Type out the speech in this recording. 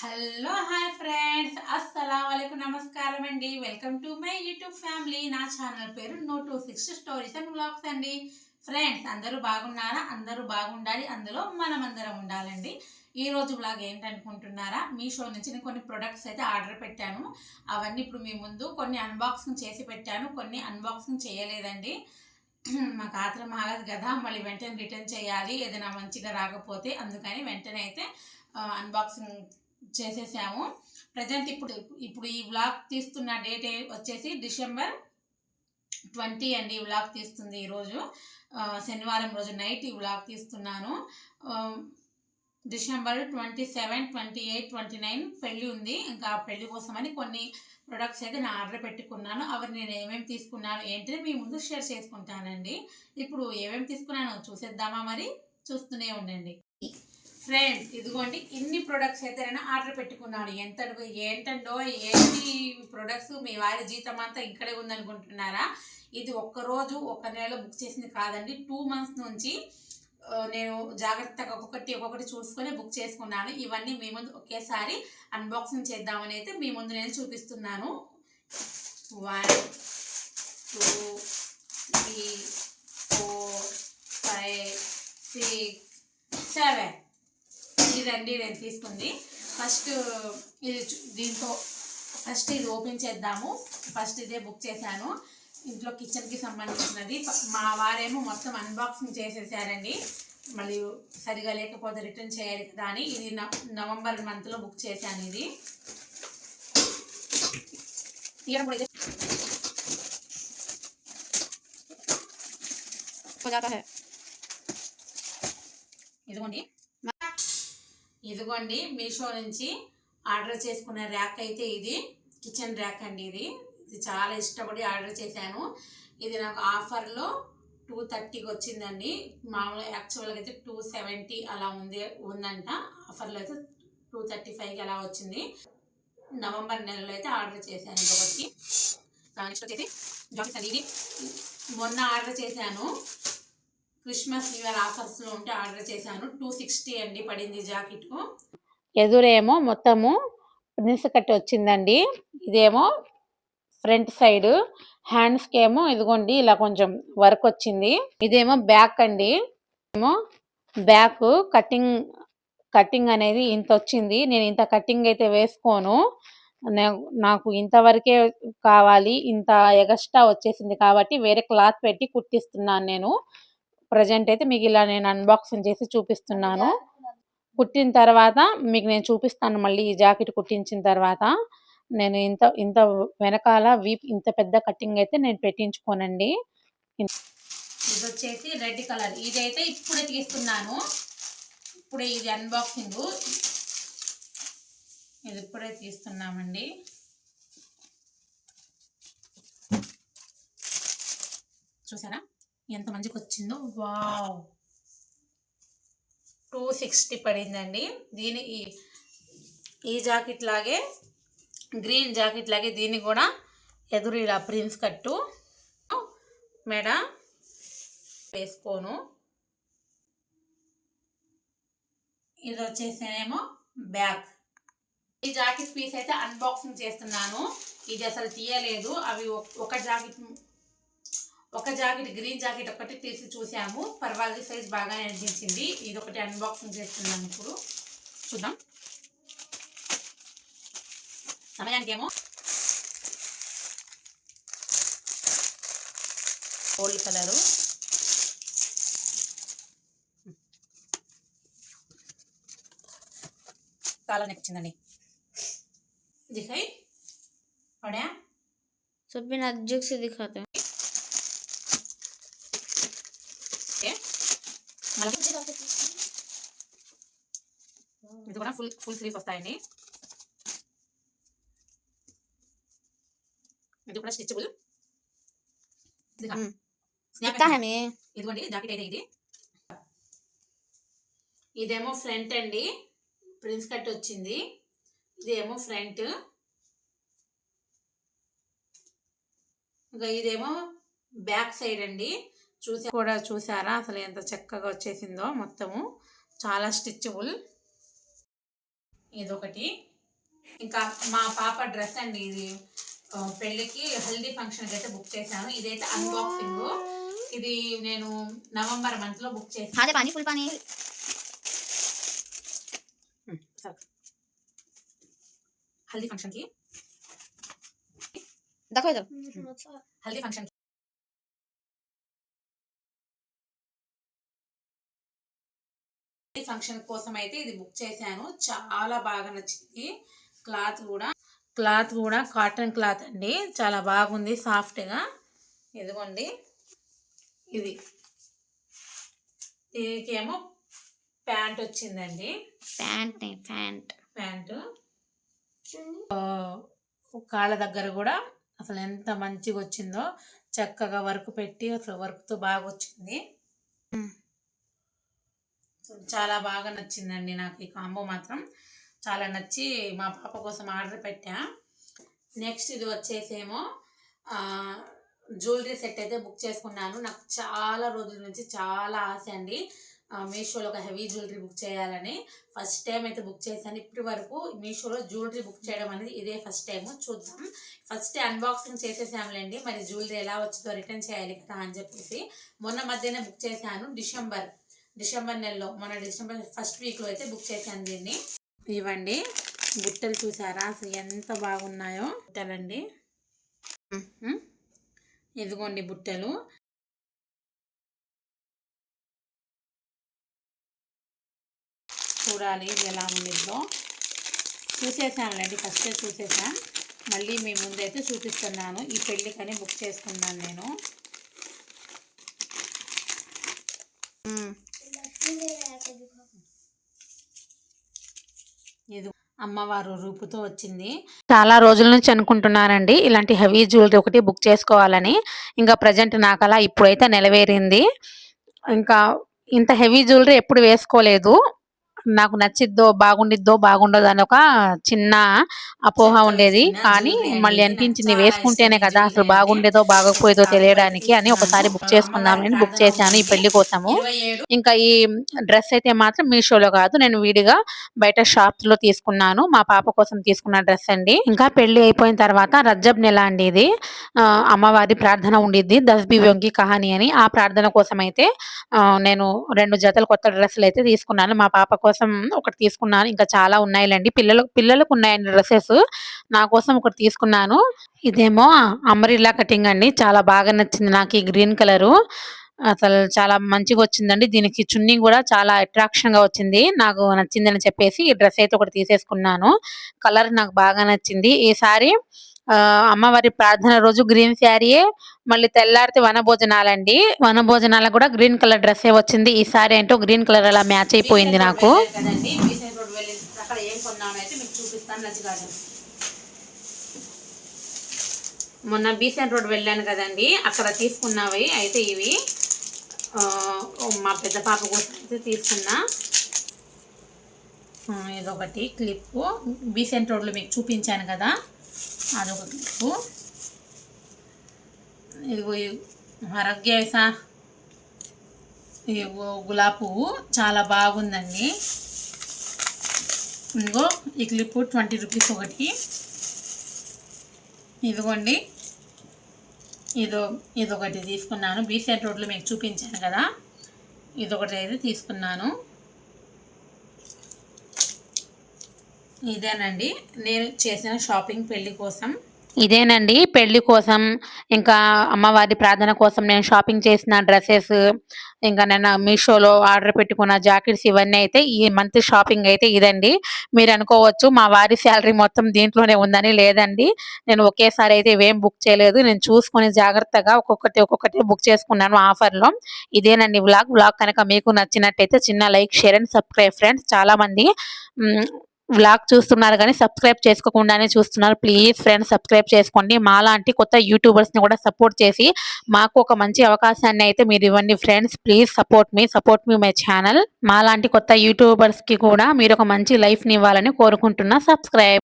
Hello hi friends. అస్సలం వాలేకుమ్ నమస్కారం అండి. Welcome to my YouTube family. నా ఛానల్ పేరు no two six stories and blogs అండి. ఫ్రెండ్స్ అందరూ బాగున్నారా? అందరూ బాగుండాలి. అందులో మనం అందరం ఉండాలండి. ఈ రోజు వ్లాగ్ ఏంటనుకుంటున్నారా? మీషో నుంచి నేను కొన్ని ప్రొడక్ట్స్ అయితే ఆర్డర్ పెట్టాను. అవన్నీ ఇప్పుడు మీ ముందు కొన్ని అన్బాక్సింగ్ చేసి పెట్టాను. కొన్ని అన్బాక్సింగ్ చేయలేదండి. మాకు ఆత్రం ఆగదు కదా మళ్ళీ వెంటనే రిటర్న్ చేయాలి. ఏదైనా మంచిగా రాకపోతే అందుకని వెంటనే అయితే అన్బాక్సింగ్ చేసేసాము. ప్రజెంట్ ఇప్పుడు ఇప్పుడు ఈ వ్లాగ్ తీస్తున్న డేట్ వచ్చేసి డిసెంబర్ ట్వంటీ అండి ఈ వ్లాగ్ తీస్తుంది ఈరోజు శనివారం రోజు నైట్ ఈ వ్లాగ్ తీస్తున్నాను. December twenty seven twenty eight twenty nine పెళ్ళి ఉంది. ఇంకా పెళ్ళి కోసమని కొన్ని ప్రొడక్ట్స్ అయితే నేను ఆర్డర్ పెట్టుకున్నాను. అవి నేను ఏమేమి తీసుకున్నాను ఏంటని మీ ముందు షేర్ చేసుకుంటానండి. ఇప్పుడు ఏమేమి తీసుకున్నాను చూసేద్దామా మరి? చూస్తూనే ఉండండి. ఫ్రెండ్స్ ఇదిగోండి ఇన్ని ప్రొడక్ట్స్ అయితే నేను ఆర్డర్ పెట్టుకున్నాను. ఎంత ఏంటండో ఏంటి ప్రొడక్ట్స్ మీ వారి జీతం అంతా ఇక్కడే ఉందనుకుంటున్నారా? ఇది ఒక్క రోజు ఒక్క నెలలో బుక్ చేసింది కాదండి. టూ మంత్స్ నుంచి నేను జాగ్రత్తగా ఒక్కొక్కటి ఒక్కొక్కటి చూసుకొని బుక్ చేసుకున్నాను. ఇవన్నీ మీ ముందు ఒకేసారి అన్బాక్సింగ్ చేద్దామని అయితే మీ ముందు నేను చూపిస్తున్నాను. One two three four five six seven ఇదండి నేను తీసుకుంది. ఫస్ట్ ఇది దీంతో ఫస్ట్ ఇది ఓపెన్ చేద్దాము. ఫస్ట్ ఇదే బుక్ చేశాను. ఇంట్లో కిచెన్కి సంబంధించినది. మా వారేమో మొత్తం అన్బాక్సింగ్ చేసేసారండి. మళ్ళీ సరిగా లేకపోతే రిటర్న్ చేయాలి కదా అని ఇది నవంబర్ మంత్లో బుక్ చేశాను ఇది. ఇదిగోండి. ఇదిగోండి మీషో నుంచి ఆర్డర్ చేసుకున్న ర్యాక్ అయితే ఇది కిచెన్ ర్యాక్ అండి ఇది. ఇది చాలా ఇష్టపడి ఆర్డర్ చేశాను. ఇది నాకు ఆఫర్లో టూ థర్టీకి వచ్చిందండి. మామూలుగా యాక్చువల్గా అయితే టూ సెవెంటీ అలా ఉంది ఉందంట. ఆఫర్లో అయితే టూ థర్టీ ఫైవ్కి అలా వచ్చింది. నవంబర్ నెలలో అయితే ఆర్డర్ చేశాను ఇంకొకటి. నెక్స్ట్ వచ్చేసి జాకెట్స్ ఇది మొన్న ఆర్డర్ చేశాను. క్రిస్మస్ న్యూ ఇయర్ ఆఫర్స్లో ఉంటే ఆర్డర్ చేశాను. టూ సిక్స్టీ అండి పడింది జాకెట్. ఎదురేమో మొత్తము ప్రిన్స్ కట్టి వచ్చిందండి. ఇదేమో ఫ్రంట్ సైడ్. హ్యాండ్స్కి ఏమో ఇదిగోండి ఇలా కొంచెం వర్క్ వచ్చింది. ఇదేమో బ్యాక్ అండి. ఏమో బ్యాక్ కటింగ్ కటింగ్ అనేది ఇంత వచ్చింది. నేను ఇంత కటింగ్ అయితే వేసుకోను. నాకు ఇంతవరకే కావాలి. ఇంత ఎగస్ట్రా వచ్చేసింది కాబట్టి వేరే క్లాత్ పెట్టి కుట్టిస్తున్నాను నేను. ప్రజెంట్ అయితే మీకు ఇలా నేను అన్బాక్సింగ్ చేసి చూపిస్తున్నాను. కుట్టిన తర్వాత మీకు నేను చూపిస్తాను మళ్ళీ ఈ జాకెట్ కుట్టించిన తర్వాత. నేను ఇంత ఇంత వెనకాల వీప్ ఇంత పెద్ద కటింగ్ అయితే నేను పెట్టించుకోనండి. ఇది వచ్చేసి రెడ్ కలర్. ఇదైతే ఇప్పుడే తీస్తున్నాను. ఇప్పుడే ఇది అన్బాక్సింగ్. ఇది ఇప్పుడే తీస్తున్నామండి. చూసారా? ఎంత మంచిగా వచ్చిందో వావ్! టూ సిక్స్టీ పడిందండి. దీని ఈ జాకెట్ లాగే గ్రీన్ జాకెట్ లాగే దీన్ని కూడా ఎదురు ఇలా ప్రిన్స్ కట్టు మెడ వేసుకోను. ఇది వచ్చేసేమో బ్యాగ్. ఈ జాకెట్ పీస్ అయితే అన్బాక్సింగ్ చేస్తున్నాను. ఇది అసలు తీయలేదు. అవి ఒక జాకెట్ ఒక జాకెట్ గ్రీన్ జాకెట్ ఒకటి తీసి చూసాము పర్వాలేదు సైజ్ బాగా అనిపించింది ఇది ఒకటి అన్బాక్సింగ్ చేస్తున్నాను ఇప్పుడు చూద్దాం సమయానికి ఏమో గోల్డ్ కలరు చాలా నచ్చిందండి దిఖాయి పడా सब भी नजदीक से दिखाते हैं ఇది కూడా ఫుల్ ఫుల్ స్లీవ్స్ వస్తాయండి. ఇది కూడా స్టిచబుల్ ఇదిగోండి జాకెట్ అయితే ఇది. ఇదేమో ఫ్రంట్ అండి. ప్రిన్స్ కట్ వచ్చింది. ఇదేమో ఫ్రంట్ ఇంకా ఇదేమో బ్యాక్ సైడ్ అండి. చూసి కూడా చూసారా? అసలు ఎంత చక్కగా వచ్చేసిందో మొత్తము. చాలా స్టిచ్బుల్. ఇదొకటి. ఇంకా మా పాప డ్రెస్ అండి ఇది. పెళ్ళికి హల్దీ ఫంక్షన్కి అయితే బుక్ చేశాను. ఇదైతే అన్బాక్సింగ్. ఇది నేను నవంబర్ మంత్లో బుక్ చేసాను ఫుల్ పని. హల్దీ ఫంక్షన్కి. హల్దీ ఫంక్షన్ ఫంక్షన్ కోసం అయితే ఇది బుక్ చేశాను. చాలా బాగా నచ్చింది. క్లాత్ కూడా. క్లాత్ కూడా కాటన్ క్లాత్ అండి. చాలా బాగుంది సాఫ్ట్గా. ఇదిగోండి. ఇది. దీనికేమో ప్యాంట్ వచ్చిందండి. Pant pant. ప్యాంటు. కాళ్ళ దగ్గర కూడా అసలు ఎంత మంచిగా వచ్చిందో చక్కగా వర్క్ పెట్టి అసలు వర్క్తో బాగా వచ్చింది. సో చాలా బాగా నచ్చిందండి నాకు ఈ కాంబో మాత్రం. చాలా నచ్చి మా పాప కోసం ఆర్డర్ పెట్టా. నెక్స్ట్ ఇది వచ్చేసేమో జ్యువెలరీ సెట్ అయితే బుక్ చేసుకున్నాను. నాకు చాలా రోజుల నుంచి చాలా ఆశ అండి మీషోలో ఒక హెవీ జ్యువెలరీ బుక్ చేయాలని. ఫస్ట్ టైం అయితే బుక్ చేశాను. ఇప్పటి వరకు మీషోలో జ్యువెలరీ బుక్ చేయడం అనేది ఇదే ఫస్ట్ టైం. చూద్దాం. ఫస్ట్ అన్బాక్సింగ్ చేసేసాములేండి మరి జ్యువెలరీ ఎలా వచ్చిందో రిటర్న్ చేయాలి కదా అని చెప్పేసి మొన్న మధ్యనే బుక్ చేశాను. డిసెంబర్ డిసెంబర్ నెలలో మన డిసెంబర్ ఫస్ట్ వీక్లో అయితే బుక్ చేశాను దీన్ని. ఇవ్వండి. బుట్టలు చూసారా? అసలు ఎంత బాగున్నాయో. బుట్టలండి. ఇదిగోండి బుట్టలు. చూడాలి ఇది ఎలా ఉండిద్దో. చూసేసానులేండి ఫస్ట్ చూసేసా మళ్ళీ మీ ముందైతే చూపిస్తున్నాను. ఈ పెళ్ళికని బుక్ చేసుకున్నాను నేను. ఇది అమ్మవారు రూపుతో వచ్చింది. చాలా రోజుల నుంచి అనుకుంటున్నానండి. ఇలాంటి హెవీ జ్యువెలరీ ఒకటి బుక్ చేసుకోవాలని. ఇంకా ప్రజెంట్ నాకు అలా ఇప్పుడైతే నెలవేరింది. ఇంకా ఇంత హెవీ జ్యువెలరీ ఎప్పుడు వేసుకోలేదు. నాకు నచ్చిద్దో బాగుండిద్దో బాగుండదో అని ఒక చిన్న అపోహ ఉండేది కానీ మళ్ళీ అనిపించింది వేసుకుంటేనే కదా అసలు బాగుండేదో బాగోకపోయేదో తెలియడానికి అని ఒకసారి బుక్ చేసుకుందామని బుక్ చేశాను ఈ పెళ్ళి కోసము. ఇంకా ఈ డ్రెస్ అయితే మాత్రం మీషోలో కాదు నేను విడిగా బయట షాప్స్లో తీసుకున్నాను. మా పాప కోసం తీసుకున్న డ్రెస్ అండి. ఇంకా పెళ్ళి అయిపోయిన తర్వాత రజ్జబ్ నెల అండి ఇది. అమ్మవారి ప్రార్థన ఉండిద్ది. దస్బి వ్యంగి కహాని అని. ఆ ప్రార్థన కోసం అయితే నేను రెండు జతలు కొత్త డ్రెస్సులు అయితే తీసుకున్నాను. మా పాప కోసం కోసం ఒకటి తీసుకున్నాను. ఇంకా చాలా ఉన్నాయిలేండి. పిల్లలు పిల్లలకు ఉన్నాయండి డ్రెస్సెస్. నా కోసం ఒకటి తీసుకున్నాను. ఇదేమో అమరిల్లా కటింగ్ అండి. చాలా బాగా నచ్చింది నాకు ఈ గ్రీన్ కలరు. అసలు చాలా మంచిగా వచ్చిందండి. దీనికి చున్నీ కూడా చాలా అట్రాక్షన్గా వచ్చింది. నాకు నచ్చిందని చెప్పేసి ఈ డ్రెస్ అయితే ఒకటి తీసేసుకున్నాను. కలర్ నాకు బాగా నచ్చింది. ఈసారి అమ్మవారి ప్రార్థన రోజు గ్రీన్ శారీయే మళ్ళీ తెల్లారితే వన వనభోజనాలకు వన కూడా గ్రీన్ కలర్ డ్రెస్సే వచ్చింది ఈ సారీ ఏంటో గ్రీన్ కలర్ అలా మ్యాచ్ అయిపోయింది నాకు. మొన్న బీసెన్ రోడ్ వెళ్ళాను కదండి అక్కడ తీసుకున్నవి అయితే ఇవి. మా పెద్ద పాప కోసం అయితే తీసుకున్నా ఇదొకటి క్లిప్పు. బీసెంట్ రోడ్లో మీకు చూపించాను కదా. అదొక క్లిప్పు ఇదిగో ఆరోగ్యస ఇదిగో గులాబీ పువ్వు చాలా బాగుందండి. ఇదిగో ఈ క్లిప్పు ట్వంటీ రూపీస్ ఒకటి. ఇదిగోండి. ఇదో ఇదొకటి తీసుకున్నాను. బీసెట్ రోడ్లో మీకు చూపించాను కదా. ఇదొకటి అయితే తీసుకున్నాను. ఇదేనండి. నేను చేసిన షాపింగ్ పెళ్ళి కోసం. ఇదేనండి. పెళ్ళి కోసం ఇంకా అమ్మవారి ప్రార్థన కోసం నేను షాపింగ్ చేసిన డ్రెస్సెస్ ఇంకా నేను మీషోలో ఆర్డర్ పెట్టుకున్న జాకెట్స్ ఇవన్నీ అయితే ఈ మంత్ షాపింగ్ అయితే ఇదండి. మీరు అనుకోవచ్చు మా వారి శాలరీ మొత్తం దీంట్లోనే ఉందని లేదండి. నేను ఒకేసారి అయితే ఇవేం బుక్ చేయలేదు. నేను చూసుకొని జాగ్రత్తగా ఒక్కొక్కటి ఒక్కొక్కటి బుక్ చేసుకున్నాను ఆఫర్లో. ఇదేనండి వ్లాగ్. వ్లాగ్ కనుక మీకు నచ్చినట్టయితే చిన్న like share and subscribe friends. చాలామంది వ్లాగ్ చూస్తున్నారు కానీ సబ్స్క్రైబ్ చేసుకోకుండానే చూస్తున్నారు. ప్లీజ్ ఫ్రెండ్స్ సబ్స్క్రైబ్ చేసుకోండి. మాలాంటి కొత్త యూట్యూబర్స్ని కూడా సపోర్ట్ చేసి మాకు ఒక మంచి అవకాశాన్ని అయితే మీరు ఇవ్వండి ఫ్రెండ్స్. ప్లీజ్ సపోర్ట్ మీ సపోర్ట్ మీ మై ఛానల్. మాలాంటి కొత్త యూట్యూబర్స్కి కూడా మీరు ఒక మంచి లైఫ్ని ఇవ్వాలని కోరుకుంటున్నా. సబ్స్క్రైబ్